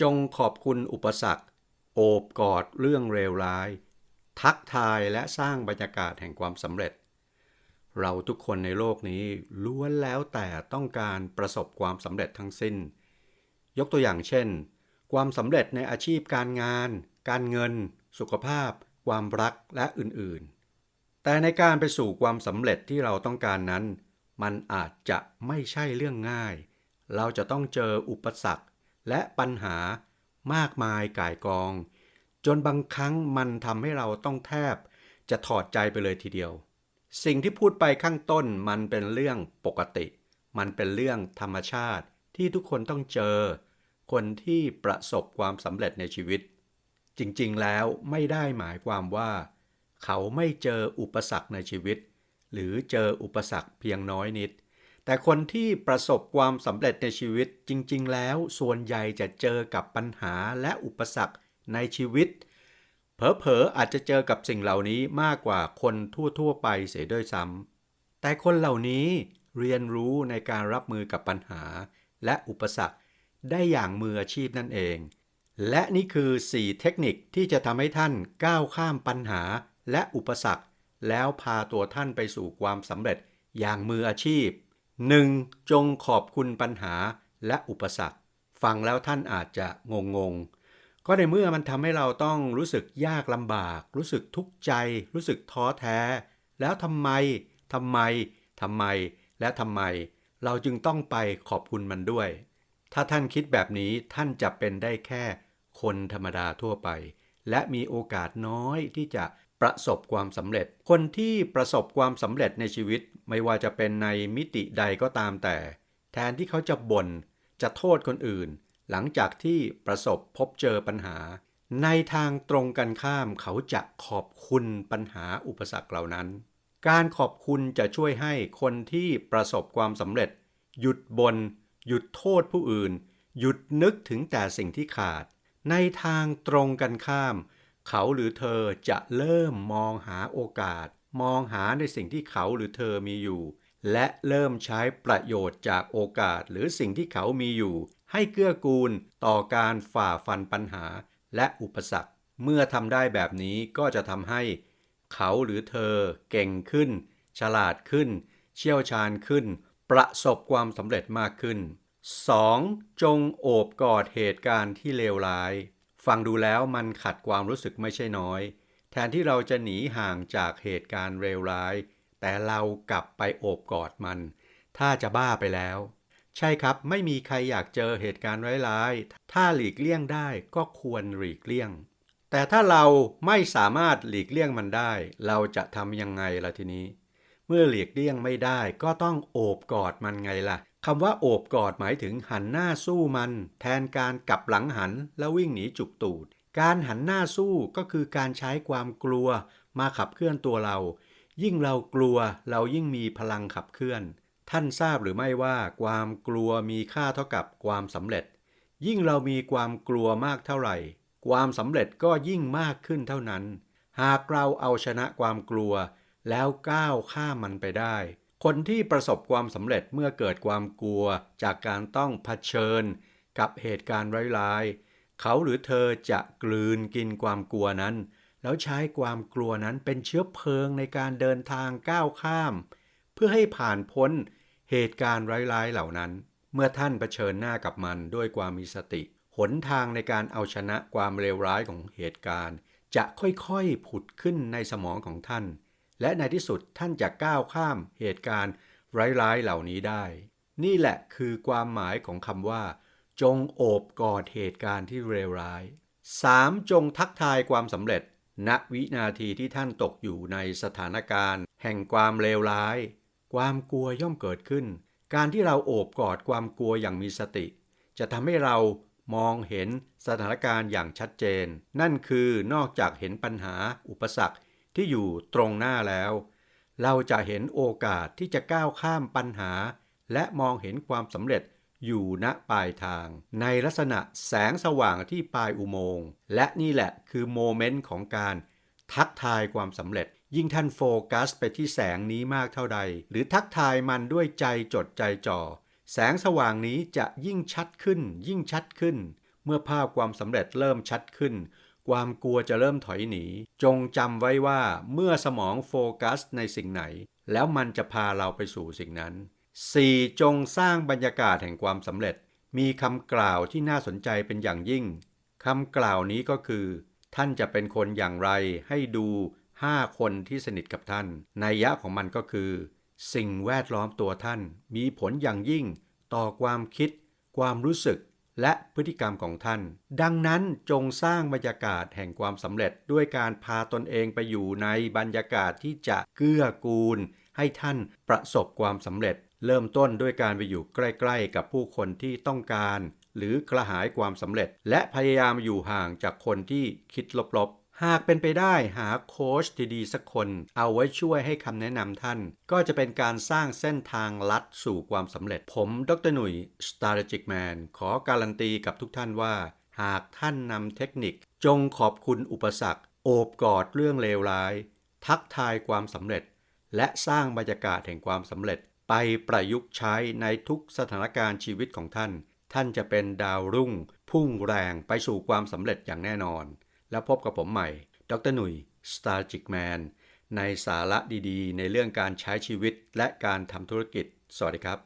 จงขอบคุณอุปสรรค โอบกอดเรื่องเลวร้าย ทักทายและสร้างบรรยากาศแห่งความสำเร็จ เราทุกคนในโลกนี้ล้วนแล้วแต่ต้องการประสบความสำเร็จทั้งสิ้น ยกตัวอย่างเช่น ความสำเร็จในอาชีพการงาน การเงิน สุขภาพ ความรักและอื่นๆ แต่ในการไปสู่ความสำเร็จที่เราต้องการนั้น มันอาจจะไม่ใช่เรื่องง่าย เราจะต้องเจออุปสรรค และปัญหามากมายก่ายกอง จนบางครั้งมันทำให้เราต้องแทบ จะถอดใจไปเลยทีเดียว สิ่งที่พูดไปข้างต้นมันเป็นเรื่องปกติ มันเป็นเรื่องธรรมชาติที่ทุกคนต้องเจอ คนที่ประสบความสำเร็จในชีวิต จริงๆแล้วไม่ได้หมายความว่า เขาไม่เจออุปสรรคในชีวิต หรือเจออุปสรรคเพียงน้อยนิด แต่คนที่ประสบความสำเร็จในชีวิตจริง ๆ แล้วส่วนใหญ่จะเจอกับปัญหาและอุปสรรคในชีวิต เผลอๆอาจจะเจอกับสิ่งเหล่านี้มากกว่าคนทั่ว ๆ ไปเสียด้วยซ้ำแต่คนเหล่านี้เรียนรู้ในการรับมือกับปัญหา และอุปสรรคได้อย่างมืออาชีพนั่นเอง และนี่คือ 4 เทคนิคที่จะทำให้ท่านก้าวข้ามปัญหาและอุปสรรค แล้วพาตัวท่านไปสู่ความสำเร็จอย่างมืออาชีพ 1. จงขอบคุณปัญหาและอุปสรรค ฟังแล้วท่านอาจจะงงงก็ในเมื่อมันทำให้เราต้องรู้สึกยากลำบาก รู้สึกทุกข์ใจ รู้สึกท้อแท้ แล้วทำไมทำไมทำไม และทำไม เราจึงต้องไปขอบคุณมันด้วย ถ้าท่านคิดแบบนี้ท่านจะเป็นได้แค่คนธรรมดาทั่วไป และมีโอกาสน้อยที่จะ ประสบความสำเร็จ คนที่ประสบความสำเร็จในชีวิตไม่ว่าจะเป็นในมิติใดก็ตามแต่ แทนที่เขาจะบน่นจะโทษคนอื่น หลังจากที่ประสบพบเจอปัญหา ในทางตรงกันข้ามเขาจะขอบคุณปัญหาอุปสรรคเหล่านั้น การขอบคุณจะช่วยให้คนที่ประสบความสำเร็จ หยุดบน่นหยุดโทษผู้อื่น หยุดนึกถึงแต่สิ่งที่ขาด ในทางตรงกันข้ามเเขาหรือเธอจะเริ่มมองหาโอกาส มองหาในสิ่งที่เขาหรือเธอมีอยู่ และเริ่มใช้ประโยชน์จากโอกาสหรือสิ่งที่เขามีอยู่ ให้เกื้อกูลต่อการฝ่าฟันปัญหาและอุปสรรค เมื่อทำได้แบบนี้ก็จะทำให้ เขาหรือเธอเก่งขึ้น ฉลาดขึ้น เชี่ยวชาญขึ้น ประสบความสำเร็จมากขึ้น 2. จงโอบกอดเหตุการณ์ที่เลวร้าย ฟังดูแล้วมันขัดความรู้สึกไม่ใช่น้อย แทนที่เราจะหนีห่างจากเหตุการณ์เลวร้าย แต่เรากลับไปโอบกอดมัน ถ้าจะบ้าไปแล้ว ใช่ครับไม่มีใครอยากเจอเหตุการณ์ร้ายๆ ถ้าหลีกเลี่ยงได้ก็ควรหลีกเลี่ยง แต่ถ้าเราไม่สามารถหลีกเลี่ยงมันได้ เราจะทำยังไงล่ะทีนี้ เมื่อหลีกเลี่ยงไม่ได้ก็ต้องโอบกอดมันไงล่ะ คำว่าโอบกอดหมายถึงหันหน้าสู้มัน แทนการกลับหลังหันแล้ววิ่งหนีจุกตูด การหันหน้าสู้ก็คือการใช้ความกลัว มาขับเคลื่อนตัวเรา ยิ่งเรากลัวเรายิ่งมีพลังขับเคลื่อน ท่านทราบหรือไม่ว่าความกลัวมีค่าเท่ากับความสำเร็จ ยิ่งเรามีความกลัวมากเท่าไหร่ ความสำเร็จก็ยิ่งมากขึ้นเท่านั้น หากเราเอาชนะความกลัว แล้วก้าวข้ามมันไปได้ คนที่ประสบความสำเร็จเมื่อเกิดความกลัวจากการต้องเผชิญ กับเหตุการณ์ร้ายๆ เขาหรือเธอจะกลืนกินความกลัวนั้น แล้วใช้ความกลัวนั้นเป็นเชื้อเพลิงในการเดินทางก้าวข้าม เพื่อให้ผ่านพ้นเหตุการณ์ร้ายๆเหล่านั้น เมื่อท่านเผชิญหน้ากับมันด้วยความมีสติ หนทางในการเอาชนะความเลวร้ายของเหตุการณ์ จะค่อยๆผุดขึ้นในสมองของท่าน และในที่สุดท่านจะก้าวข้ามเหตุการณ์ร้ายๆเหล่านี้ได้ นี่แหละคือความหมายของคำว่า จงโอบกอดเหตุการณ์ที่เลวร้าย 3. จงทักทายความสำเร็จ ณวินาทีที่ท่านตกอยู่ในสถานการณ์ แห่งความเลวร้าย ความกลัวย่อมเกิดขึ้น การที่เราโอบกอดความกลัวอย่างมีสติ จะทำให้เรามองเห็นสถานการณ์อย่างชัดเจน นั่นคือนอกจากเห็นปัญหาอุปสรรค ที่อยู่ตรงหน้าแล้ว เราจะเห็นโอกาสที่จะก้าวข้ามปัญหา และมองเห็นความสำเร็จอยู่ณปลายทาง ในลักษณะแสงสว่างที่ปลายอุโมงค์และนี่แหละคือโมเมนต์ของการทักทายความสำเร็จ ยิ่งท่านโฟกัสไปที่แสงนี้มากเท่าใด หรือทักทายมันด้วยใจจดใจจ่อ แสงสว่างนี้จะยิ่งชัดขึ้น ยิ่งชัดขึ้น เมื่อภาพความสำเร็จเริ่มชัดขึ้น ความกลัวจะเริ่มถอยหนี จงจำไว้ว่าเมื่อสมองโฟกัสในสิ่งไหน แล้วมันจะพาเราไปสู่สิ่งนั้น 4. จงสร้างบรรยากาศแห่งความสำเร็จ มีคำกล่าวที่น่าสนใจเป็นอย่างยิ่งคำกล่าวนี้ก็คือ ท่านจะเป็นคนอย่างไรให้ดู 5 คนที่สนิทกับท่านนัยยะของมันก็คือ สิ่งแวดล้อมตัวท่าน มีผลอย่างยิ่ง ต่อความคิด ความรู้สึก และพฤติกรรมของท่าน ดังนั้นจงสร้างบรรยากาศแห่งความสำเร็จด้วยการพาตนเองไปอยู่ในบรรยากาศที่จะเกื้อกูล ให้ท่านประสบความสำเร็จ เริ่มต้นด้วยการไปอยู่ใกล้ ๆ กับผู้คนที่ต้องการ หรือกระหายความสำเร็จ และพยายามอยู่ห่างจากคนที่คิดลบๆ หากเป็นไปได้หาโค้ชดีๆสักคน เอาไว้ช่วยให้คำแนะนำท่าน ก็จะเป็นการสร้างเส้นทางลัดสู่ความสำเร็จ ผมดรหนุ่ย Strategic Man ขอการันตีกับทุกท่านว่า หากท่านนำเทคนิค จงขอบคุณอุปสรรค โอบกอดเรื่องเลวร้าย ทักทายความสำเร็จ และสร้างบรรยากาศแห่งความสำเร็จ ไปประยุกต์ใช้ในทุกสถานการณ์ชีวิตของท่าน ท่านจะเป็นดาวรุ่ง พุ่งแรงไปสู่ความสำเร็จอย่างแน่นอน แล้วพบกับผมใหม่ ดรหนุ่ย Star g i c Man ในสาระดีๆ ในเรื่องการใช้ชีวิตและการทำธุรกิจ สวัสดีครับ